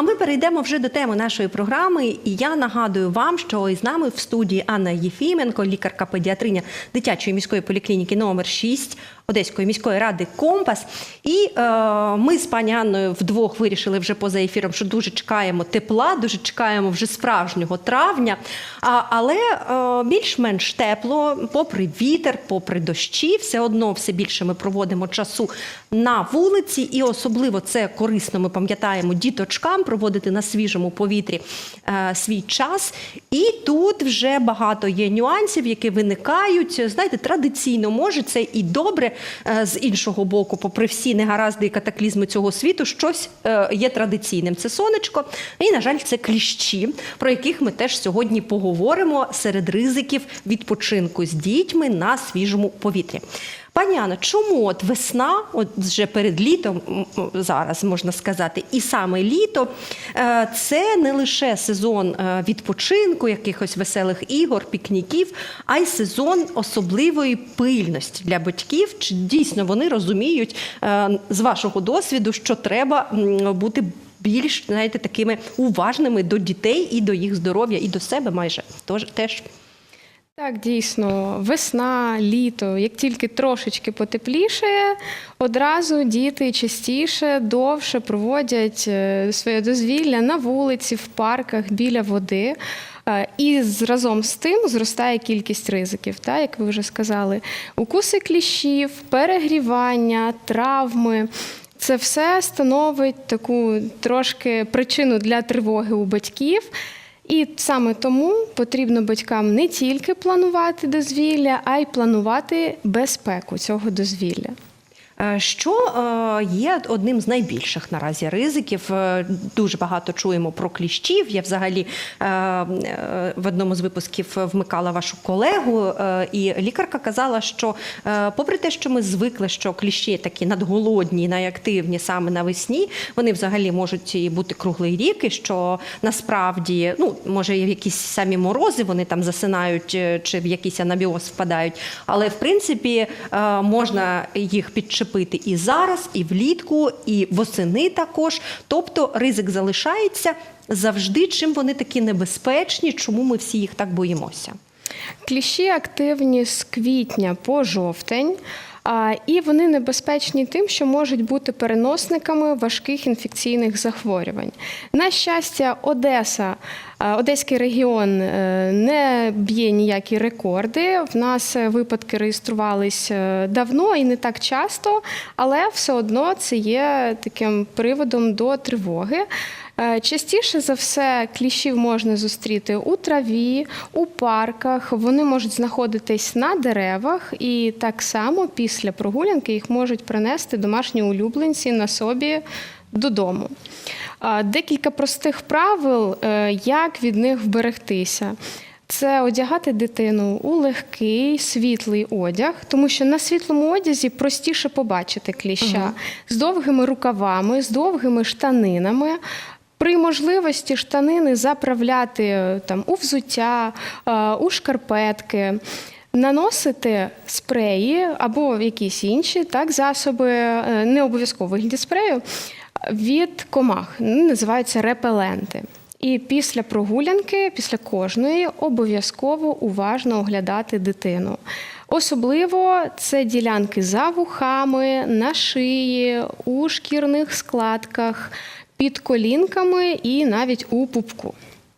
А ми перейдемо вже до теми нашої програми. І я нагадую вам, що із нами в студії Анна Єфіменко, лікарка-педіатриня дитячої міської поліклініки номер 6 Одеської міської ради Компас. І е, ми з пані Анною вдвох вирішили вже поза ефіром, що дуже чекаємо тепла, дуже чекаємо вже справжнього травня. А, але е, більш-менш тепло, попри вітер, попри дощі, все одно все більше ми проводимо часу на вулиці, і особливо це корисно. Ми пам'ятаємо діточкам проводити на свіжому повітрі е, свій час. І тут вже багато є нюансів, які виникають. Знаєте, традиційно може це і добре з іншого боку, попри всі негаразди і катаклізми цього світу, щось е, є традиційним. Це сонечко, і на жаль, це кліщі, про яких ми теж сьогодні поговоримо серед ризиків відпочинку з дітьми на свіжому повітрі. Пані Анна, чому от весна, от вже перед літом зараз можна сказати, і саме літо е, це не лише сезон е, відпочинку, якихось веселих ігор, пікніків, а й сезон особливої пильності для батьків. Чи дійсно вони розуміють е, з вашого досвіду, що треба бути більш знаєте, такими уважними до дітей і до їх здоров'я, і до себе майже теж. Так, дійсно, весна, літо, як тільки трошечки потеплішає, одразу діти частіше, довше проводять е, своє дозвілля на вулиці, в парках, біля води. Е, І разом з тим зростає кількість ризиків, та, як ви вже сказали, укуси кліщів, перегрівання, травми. Це все становить таку трошки причину для тривоги у батьків. І саме тому потрібно батькам не тільки планувати дозвілля, а й планувати безпеку цього дозвілля. Е, Що е, є одним з найбільших наразі ризиків? Е, Дуже багато чуємо про кліщів. Я взагалі в одному з випусків вмикала вашу колегу, і лікарка казала, що попри те, що ми звикли, що кліщі такі надголодні, найактивні саме навесні, вони взагалі можуть бути круглий рік, і що насправді, ну може, в якісь самі морози вони там засинають чи в якийсь анабіоз впадають, але в принципі можна їх підчепити і зараз, і влітку, і восени також. Тобто ризик залишається завжди, чим вони такі небезпечні, чому ми всі їх так боїмося. Кліщі активні з квітня по жовтень. І вони небезпечні тим, що можуть бути переносниками важких інфекційних захворювань. На щастя, Одеса, Одеський регіон е, не б'є ніякі рекорди. В нас випадки реєструвались е, давно і не так часто, але все одно це є таким приводом до тривоги. Е, Частіше за все кліщів можна зустріти у траві, у парках. Вони можуть знаходитись на деревах, і так само після прогулянки їх можуть принести домашні улюбленці на собі додому. Е, Декілька простих правил, е, як від них вберегтися. Це одягати дитину у легкий світлий одяг, тому що на світлому одязі простіше побачити кліща з довгими рукавами, з довгими штанинами. При можливості штанини заправляти е, там у взуття, е, у шкарпетки. Наносити спреї або якісь інші так, засоби, е, не обов'язково вигляді спрею, від комах, називаються репеленти. І після прогулянки, після кожної, обов'язково уважно оглядати дитину. Особливо це ділянки за вухами, на шиї, у шкірних складках, під колінками і навіть у пупку.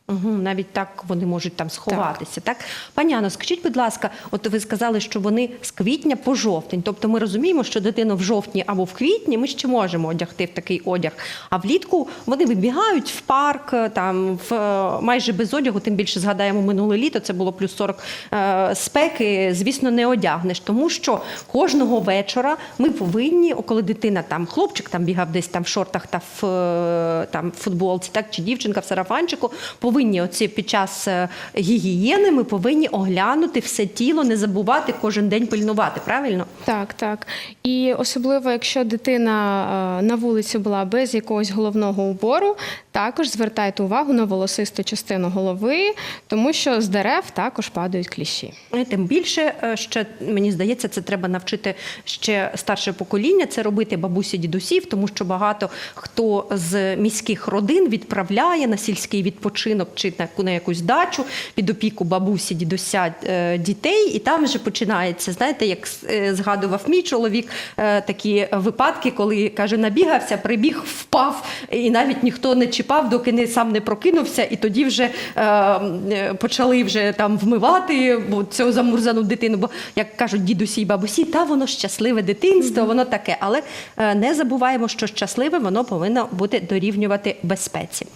Угу, навіть так вони можуть там сховатися. Так, пані Анно, скажіть, будь ласка, от ви сказали, що вони з квітня по жовтень. Тобто ми розуміємо, що дитину в жовтні або в квітні ми ще можемо одягти в такий одяг. А влітку вони вибігають в парк, там в е, майже без одягу, тим більше згадаємо минуле літо. Це було плюс 40 е, спеки. Звісно, не одягнеш, тому що кожного вечора ми повинні, коли дитина там хлопчик там бігав десь там в шортах та в е, там в футболці, так чи дівчинка в сарафанчику, повинні оці під час е, гігієни ми повинні оглянути все тіло, не забувати кожен день пильнувати. Правильно? Так, так. І особливо, якщо дитина е, на вулиці була без якогось головного убору, також звертайте увагу на волосисту частину голови, тому що з дерев також падають кліщі. Тим більше, е, ще мені здається, це треба навчити ще старше покоління це робити бабусі дідусів, тому що багато хто з міських родин відправляє на сільський відпочинок чи на якусь дачу під опіку бабусі, дідуся е, дітей, і там вже починається. Знаєте, як е, згадував мій чоловік, такі випадки, коли каже, набігався, прибіг, впав, і навіть ніхто не чіпав, доки не сам не прокинувся, і тоді вже е, е, почали вже там вмивати цю замурзану дитину. Бо як кажуть дідусі і бабусі, та воно щасливе дитинство, воно таке. Але е, не забуваємо, що щасливе воно повинно бути дорівнювати безпеці.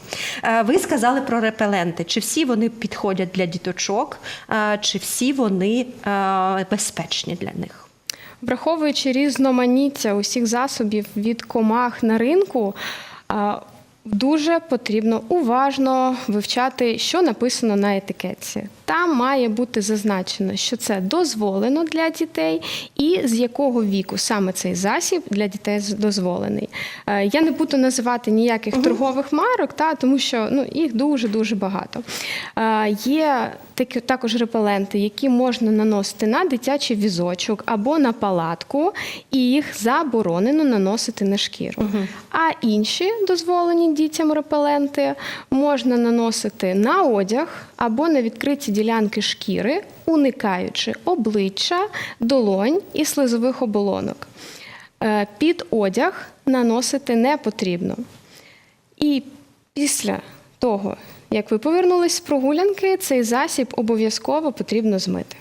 Е, Ви сказали про репеленти. Чи всі вони підходять для діточок, е, чи всі вони е, безпечні для них? Враховуючи різноманіття усіх засобів від комах на ринку, а, дуже потрібно уважно вивчати, що написано на етикетці. Там має бути зазначено, що це дозволено для дітей, і з якого віку саме цей засіб для дітей дозволений. Е, Я не буду називати ніяких торгових марок, та, тому що ну, їх дуже дуже багато. Е, Є такі також репеленти, які можна наносити на дитячий візочок або на палатку, і їх заборонено наносити на шкіру. А інші дозволені дітям репеленти можна наносити на одяг або на відкриті ділянки шкіри, уникаючи обличчя, долонь і слизових оболонок. Е, Під одяг наносити не потрібно. І після того, як ви повернулись з прогулянки, цей засіб обов'язково потрібно змити.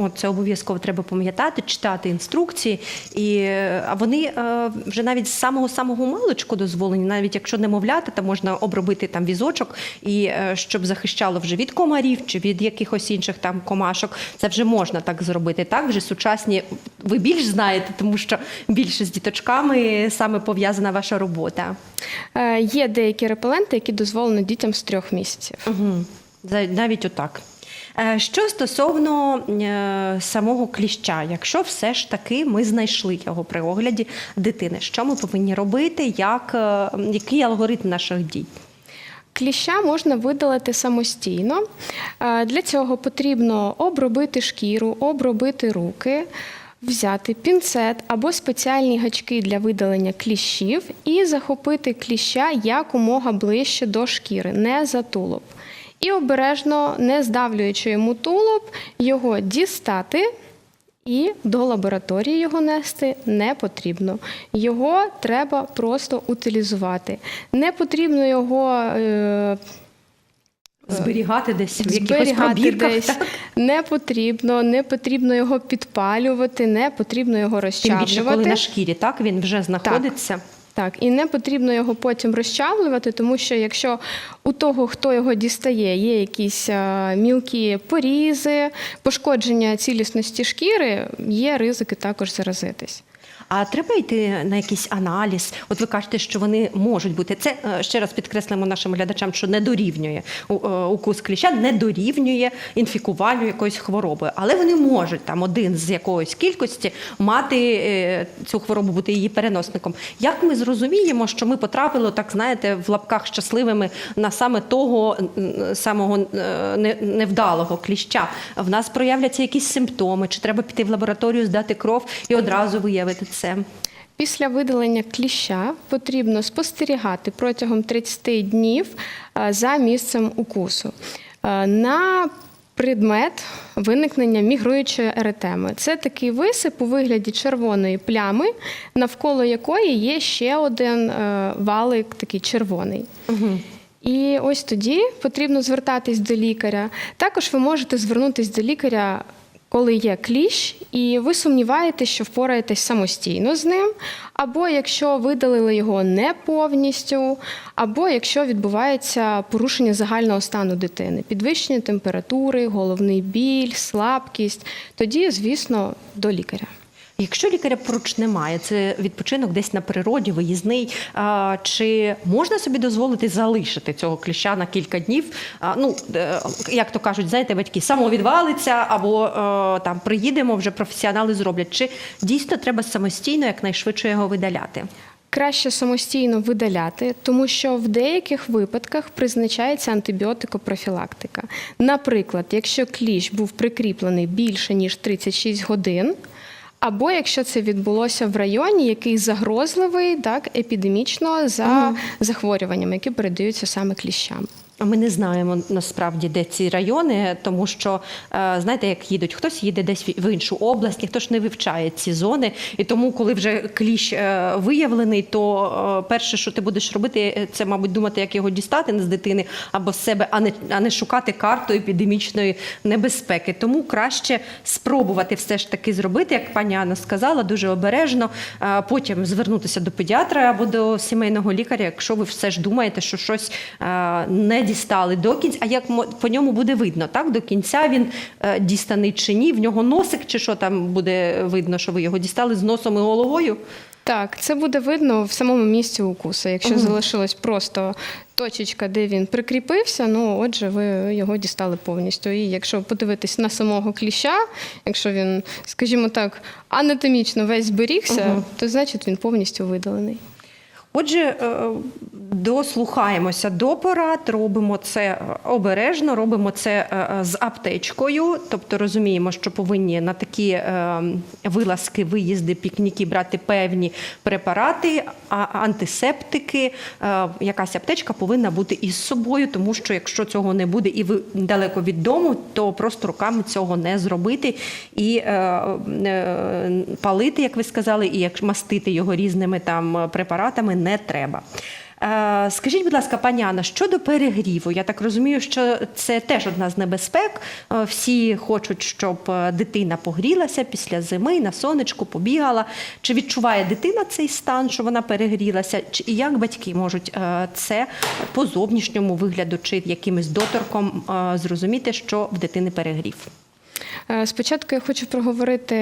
От це обов'язково треба пам'ятати, читати інструкції, і а вони е, вже навіть з самого самого маличку дозволені, навіть якщо немовляти, то можна обробити там візочок, і е, щоб захищало вже від комарів чи від якихось інших там комашок, це вже можна так зробити. Так вже сучасні ви більш знаєте, тому що більше з діточками саме пов'язана ваша робота. Е, Є деякі репеленти, які дозволено дітям з трьох місяців. Угу. Навіть отак. Е, Що стосовно е, самого кліща, якщо все ж таки ми знайшли його при огляді дитини, що ми повинні робити, як, е, який алгоритм наших дій? Кліща можна видалити самостійно. Для цього потрібно обробити шкіру, обробити руки, взяти пінцет або спеціальні гачки для видалення кліщів і захопити кліща якомога ближче до шкіри, не за тулуб. І обережно, не здавлюючи йому тулуб, його дістати. І до лабораторії його нести не потрібно. Його треба просто утилізувати. Не потрібно його е, Зберігати десь в якихось пробірках. десь. так? Не потрібно, не потрібно його підпалювати, не потрібно його Тим більше, коли на шкірі, так він вже знаходиться. Так, і не потрібно його потім розчавлювати, тому що якщо у того, хто його дістає, є якісь е, мілкі порізи, пошкодження цілісності шкіри, є ризики також заразитись. А треба йти на якийсь аналіз. От ви кажете, що вони можуть бути. Це е, ще раз підкреслимо нашим глядачам, що не дорівнює е, укус кліща, не дорівнює інфікуванню якоїсь хвороби, але вони можуть там один з якоїсь кількості мати е, цю хворобу, бути її переносником. Як ми зрозуміємо, що ми потрапили, так знаєте, в лапках щасливими на саме того самого невдалого кліща? В нас проявляться якісь симптоми, чи треба піти в лабораторію, здати кров і одразу виявити це? Після видалення кліща потрібно спостерігати протягом 30 днів е, за місцем укусу. Е, На предмет виникнення мігруючої еретеми. Це такий висип у вигляді червоної плями, навколо якої є ще один е, валик, такий червоний. І ось тоді потрібно звертатись до лікаря. Також ви можете звернутись до лікаря, коли є кліщ, і ви сумніваєтесь, що впораєтесь самостійно з ним, або якщо видалили його не повністю, або якщо відбувається порушення загального стану дитини, підвищення температури, головний біль, слабкість, тоді, звісно, до лікаря. Якщо лікаря поруч немає, це відпочинок десь на природі, виїзний. Чи можна собі дозволити залишити цього кліща на кілька днів? Ну, е, як то кажуть, знаєте, батьки самовідвалиться або е, там приїдемо, вже професіонали зроблять. Чи дійсно треба самостійно якнайшвидше його видаляти? Краще самостійно видаляти, тому що в деяких випадках призначається антибіотикопрофілактика. Наприклад, якщо кліщ був прикріплений більше ніж 36 годин, або якщо це відбулося в районі, який загрозливий так, епідемічно за захворюваннями, які передаються саме кліщам. А Ми не знаємо насправді, де ці райони, тому що е, знаєте, як їдуть, хтось їде десь в іншу область, ніхто ж не вивчає ці зони. І тому, коли вже кліщ е, виявлений, то е, перше, що ти будеш робити, це, мабуть, думати, як його дістати з дитини або з себе, а не, а не шукати карту епідемічної небезпеки. Тому краще спробувати все ж таки зробити, як пані Анна сказала, дуже обережно. Потім звернутися до педіатра або до сімейного лікаря, якщо ви все ж думаєте, що щось не дістали до кінця. А як по ньому буде видно, так до кінця він е, дістаний чи ні? В нього носик, чи що там буде видно, що ви його дістали з носом і головою? Так, це буде видно в самому місці укусу. Якщо залишилась просто точечка, де він прикріпився, ну отже, ви його дістали повністю. І якщо подивитись на самого кліща, якщо він, скажімо так, анатомічно весь зберігся, то значить він повністю видалений. Отже, е, дослухаємося до порад, робимо це е, обережно, робимо це е, з аптечкою, тобто розуміємо, що повинні на такі вилазки, виїзди, пікніки брати певні препарати, а антисептики. Якась аптечка повинна бути із собою, тому що якщо цього не буде і ви далеко від дому, то просто руками цього не зробити і палити, як ви сказали, і як мастити його різними там препаратами не треба. Е, Скажіть, будь ласка, пані Анна, щодо перегріву, я так розумію, що це теж одна з небезпек. Е, Всі хочуть, щоб е, дитина погрілася після зими, на сонечку побігала. Чи відчуває дитина цей стан, що вона перегрілася? І як батьки можуть це по зовнішньому вигляду чи якимось доторком зрозуміти, що в дитини перегрів? Е, Спочатку я хочу проговорити,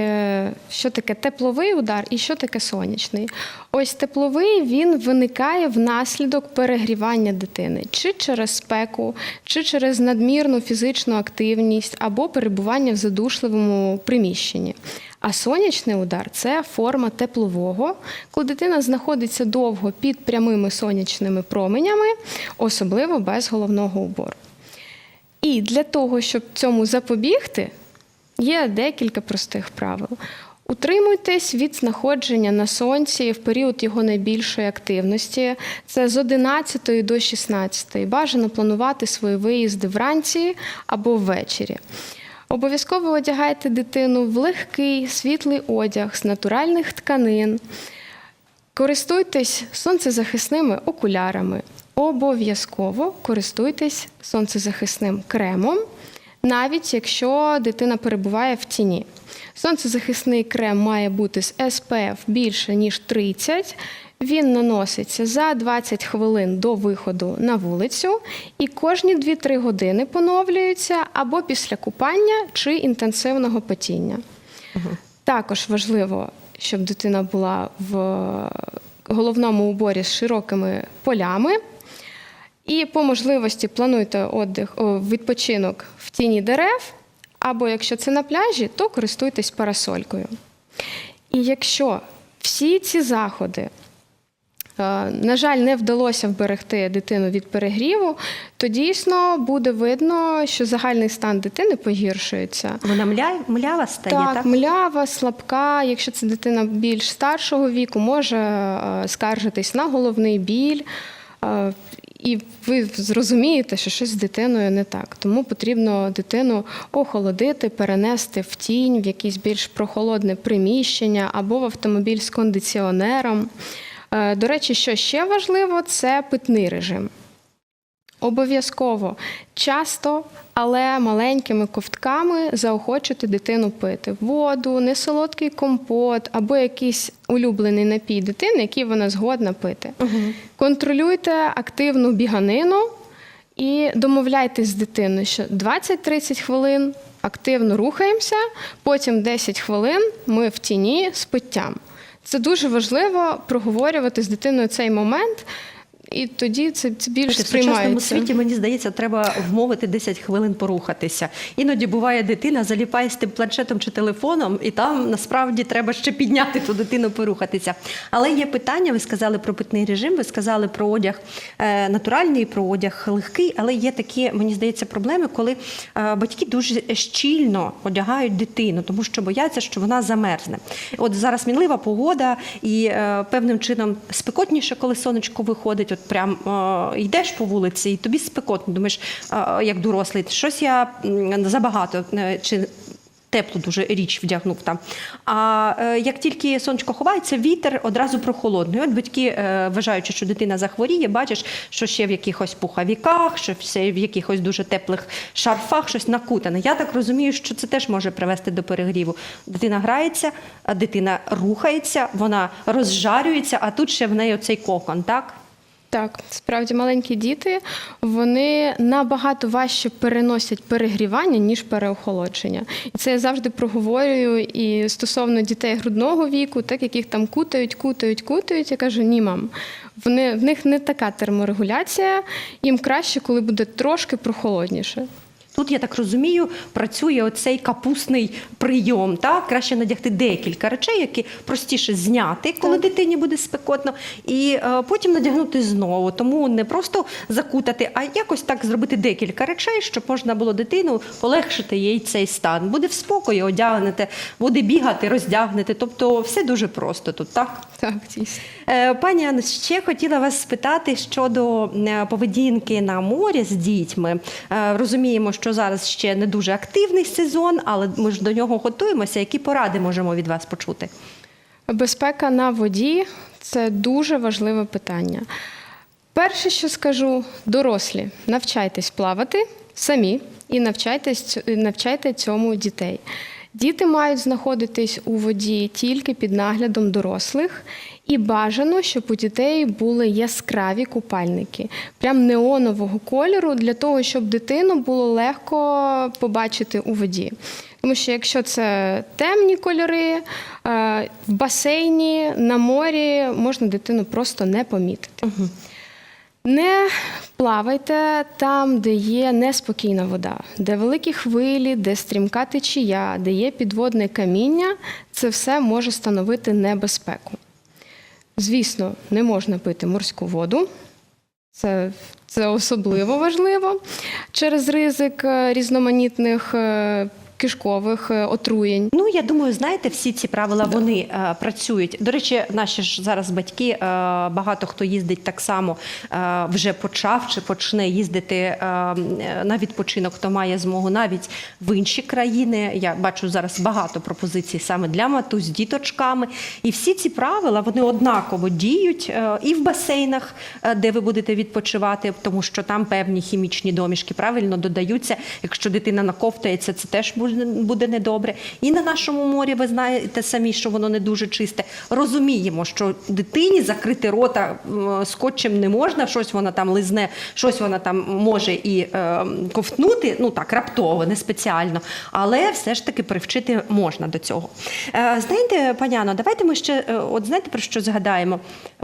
що таке тепловий удар і що таке сонячний. Ось тепловий він виникає внаслідок перегрівання дитини, чи через спеку, чи через надмірну фізичну активність, або перебування в задушливому приміщенні. А сонячний удар це форма теплового, коли дитина знаходиться довго під прямими сонячними променями, особливо без головного убору. І для того, щоб цьому запобігти, є декілька простих правил. Утримуйтесь від знаходження на сонці в період його найбільшої активності. Це з 11 до 16. Бажано планувати свої виїзди вранці або ввечері. Обов'язково одягайте дитину в легкий світлий одяг з натуральних тканин. Користуйтесь сонцезахисними окулярами. Обов'язково користуйтесь сонцезахисним кремом, навіть якщо дитина перебуває в тіні. Сонцезахисний крем має бути з SPF більше, ніж 30. Він наноситься за 20 хвилин до виходу на вулицю і кожні 2-3 години поновлюється або після купання чи інтенсивного потіння. Також важливо, щоб дитина була в головному уборі з широкими полями. І по можливості плануйте отдих, о, відпочинок в тіні дерев, або якщо це на пляжі, то користуйтесь парасолькою. І якщо всі ці заходи, е, на жаль, не вдалося вберегти дитину від перегріву, то дійсно буде видно, що загальний стан дитини погіршується. Вона мля... млява стає, так? Так, млява, слабка. Якщо це дитина більш старшого віку, може е, скаржитись на головний біль. І ви зрозумієте, що щось з дитиною не так. Тому потрібно дитину охолодити, перенести в тінь, в якесь більш прохолодне приміщення або в автомобіль з кондиціонером. Е, До речі, що ще важливо, це питний режим. Обов'язково часто, але маленькими ковтками заохочити дитину пити воду, несолодкий компот або якийсь улюблений напій дитини, який вона згодна пити. Контролюйте активну біганину і домовляйтесь з дитиною, що 20-30 хвилин активно рухаємося, потім 10 хвилин ми в тіні з питтям. Це дуже важливо проговорювати з дитиною цей момент, і тоді це, це більш В сучасному світі, мені здається, треба вмовити 10 хвилин порухатися. Іноді буває дитина заліпає з тим планшетом чи телефоном, і там насправді треба ще підняти ту дитину порухатися. Але є питання, ви сказали про питний режим, ви сказали про одяг е, натуральний, про одяг легкий, але є такі, мені здається, проблеми, коли е, батьки дуже щільно одягають дитину, тому що бояться, що вона замерзне. От зараз мінлива погода, і е, певним чином спекотніше, коли сонечко виходить. От прям йдеш по вулиці, і тобі спекотно. Думаєш, як дорослий, щось я забагато е, чи. Теплу дуже річ вдягнув там. А е, як тільки сонечко ховається, вітер одразу прохолодний. От батьки, е, вважаючи, що дитина захворіє, бачиш, що ще в якихось пуховіках, що все в якихось дуже теплих шарфах, щось накутане. Я так розумію, що це теж може привести до перегріву. Дитина грається, дитина рухається, вона розжарюється, а тут ще в неї оцей кокон, так? Так, справді маленькі діти вони набагато важче переносять перегрівання, ніж переохолодження. І це я завжди проговорюю і стосовно дітей грудного віку, так яких там кутають, кутають, кутають. Я кажу, ні, мам. Вони, в них не така терморегуляція, їм краще, коли буде трошки прохолодніше. Тут, я так розумію, працює оцей капусний прийом. Так? Краще надягти декілька речей, які простіше зняти, коли дитині буде спекотно, і е, потім надягнути знову. Тому не просто закутати, а якось так зробити декілька речей, щоб можна було дитину полегшити їй цей стан. Буде в спокої, одягнете, буде бігати, роздягнете. Тобто все дуже просто тут, так? Так, дійсно. Е, Пані Анно, ще хотіла вас спитати щодо е, поведінки на морі з дітьми. Е, Розуміємо, що зараз ще не дуже активний сезон, але ми ж до нього готуємося. Які поради можемо від вас почути? Безпека на воді це дуже важливе питання. Перше, що скажу, дорослі, навчайтесь плавати самі і навчайтесь, навчайте цьому дітей. Діти мають знаходитись у воді тільки під наглядом дорослих, і бажано, щоб у дітей були яскраві купальники, прям неонового кольору, для того, щоб дитину було легко побачити у воді. Тому що якщо це темні кольори, е, в басейні, на морі можна дитину просто не помітити. Не плавайте там, де є неспокійна вода, де великі хвилі, де стрімка течія, де є підводне каміння, це все може становити небезпеку. Звісно, не можна пити морську воду. Це, це особливо важливо через ризик е, різноманітних е, кишкових е, отруєнь. Ну я думаю, знаєте, всі ці правила вони е, працюють. До речі, наші ж зараз батьки, е, багато хто їздить так само, е, вже почав чи почне їздити е, на відпочинок, хто має змогу навіть в інші країни. Я бачу зараз багато пропозицій саме для матусь з діточками. І всі ці правила вони однаково діють е, і в басейнах, е, де ви будете відпочивати, тому що там певні хімічні домішки правильно додаються. Якщо дитина наковтається, це теж буде- буде недобре. І на нашому морі ви знаєте самі, що воно не дуже чисте. Розуміємо, що дитині закрити рота скотчем не можна, щось вона там лизне, щось вона там може і е, ковтнути. Ну так, раптово, не спеціально, але все ж таки привчити можна до цього. Е, знаєте, паняно, давайте ми ще е, от знаєте про що згадаємо?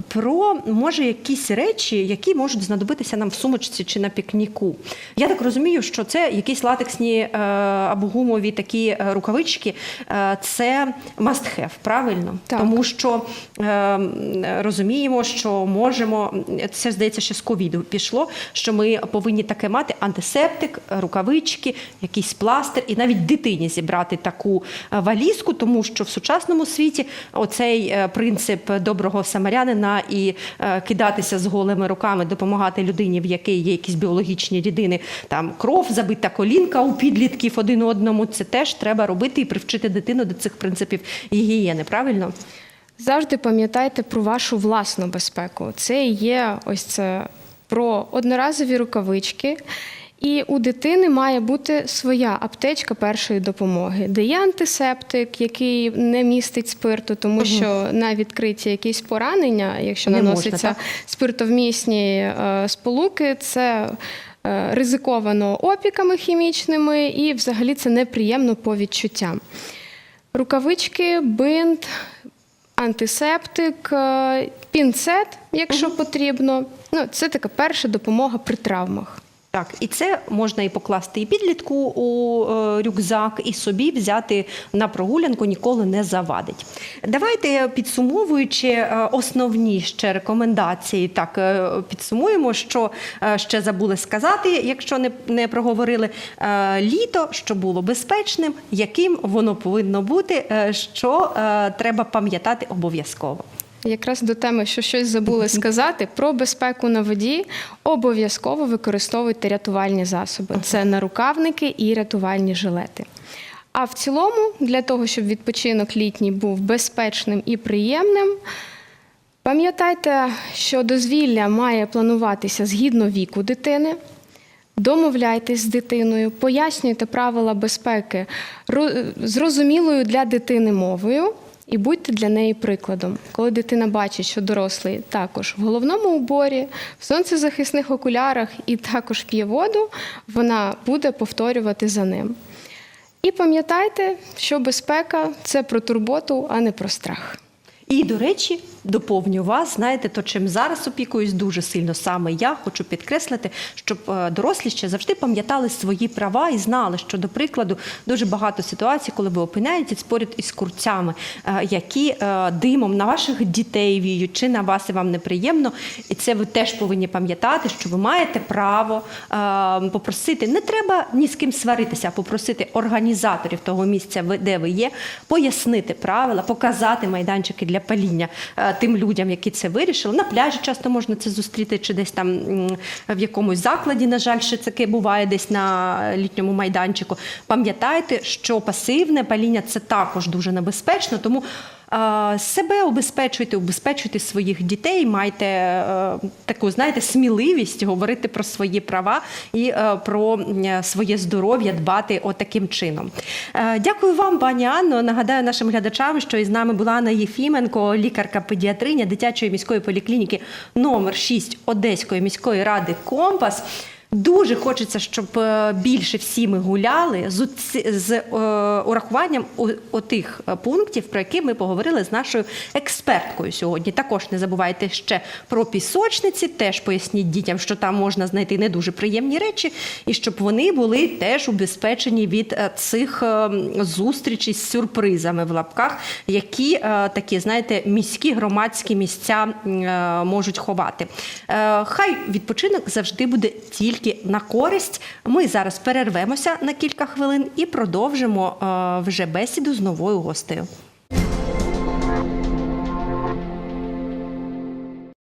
Про може якісь речі, які можуть знадобитися нам в сумочці чи на пікніку. Я так розумію, що це якісь латексні е, або гумові такі е, рукавички. Е, це must have, правильно? Так. Тому що розуміємо, що можемо, це здається, ще з ковіду пішло, що ми повинні таке мати антисептик, рукавички, якийсь пластир, і навіть дитині зібрати таку валізку, тому що в сучасному світі оцей принцип доброго самарянина і е, кидатися з голими руками, допомагати людині, в якій є якісь біологічні рідини, там кров, забита колінка у підлітків один одному. Це теж треба робити і привчити дитину до цих принципів гігієни. Правильно? Завжди пам'ятайте про вашу власну безпеку. Це є ось це про одноразові рукавички. І у дитини має бути своя аптечка першої допомоги, де є антисептик, який не містить спирту, тому що на відкриті якісь поранення, якщо Не можна, наносяться так? спиртовмісні е, сполуки, це е, ризиковано опіками хімічними, і взагалі це неприємно по відчуттям. Рукавички, бинт, антисептик, е, пінцет, якщо потрібно. Ну, це така перша допомога при травмах. Так, і це можна і покласти і підлітку у е, рюкзак, і собі взяти на прогулянку ніколи не завадить. Давайте підсумовуючи е, основні ще рекомендації, так е, підсумуємо, що ще забули сказати, якщо не, не проговорили. Літо, що було безпечним, яким воно повинно бути, що треба пам'ятати обов'язково. Якраз до теми, що щось забули сказати, про безпеку на воді обов'язково використовуйте рятувальні засоби. Це нарукавники і рятувальні жилети. А в цілому, для того, щоб відпочинок літній був безпечним і приємним, пам'ятайте, що дозвілля має плануватися згідно віку дитини. Домовляйтесь з дитиною, пояснюйте правила безпеки зрозумілою для дитини мовою і будьте для неї прикладом. Коли дитина бачить, що дорослий також в головному уборі, в сонцезахисних окулярах і також п'є воду, вона буде повторювати за ним. І пам'ятайте, що безпека це про турботу, а не про страх. І, до речі, доповню вас, знаєте, то чим зараз опікуюсь дуже сильно саме я хочу підкреслити, щоб е, дорослі ще завжди пам'ятали свої права і знали, що, до прикладу, дуже багато ситуацій, коли ви опиняєтесь поряд із курцями, е, які е, димом на ваших дітей віють, чи на вас і вам неприємно. І це ви теж повинні пам'ятати, що ви маєте право попросити. Не треба ні з ким сваритися, а попросити організаторів того місця, де ви є, пояснити правила, показати майданчики для паління тим людям, які це вирішили. На пляжі часто можна це зустріти, чи десь там в якомусь закладі, на жаль, ще таке буває десь на літньому майданчику. Пам'ятайте, що пасивне паління це також дуже небезпечно, тому. Себе обезпечуйте, обезпечуйте своїх дітей, майте е, таку, знаєте, сміливість говорити про свої права і е, про своє здоров'я, дбати отаким чином. Е, Дякую вам, пані Анно. Нагадаю нашим глядачам, що із нами була Анна Єфіменко, лікарка-педіатриня дитячої міської поліклініки номер 6 Одеської міської ради Компас. Дуже хочеться, щоб е, більше всі ми гуляли з, з е, урахуванням отих е, пунктів, про які ми поговорили з нашою експерткою сьогодні. Також не забувайте ще про пісочниці. Теж поясніть дітям, що там можна знайти не дуже приємні речі, і щоб вони були теж убезпечені від цих зустрічей з сюрпризами в лапках, які такі, знаєте, міські громадські місця можуть ховати. Хай відпочинок завжди буде тільки на користь. Ми зараз перервемося на кілька хвилин і продовжимо е, вже бесіду з новою гостею.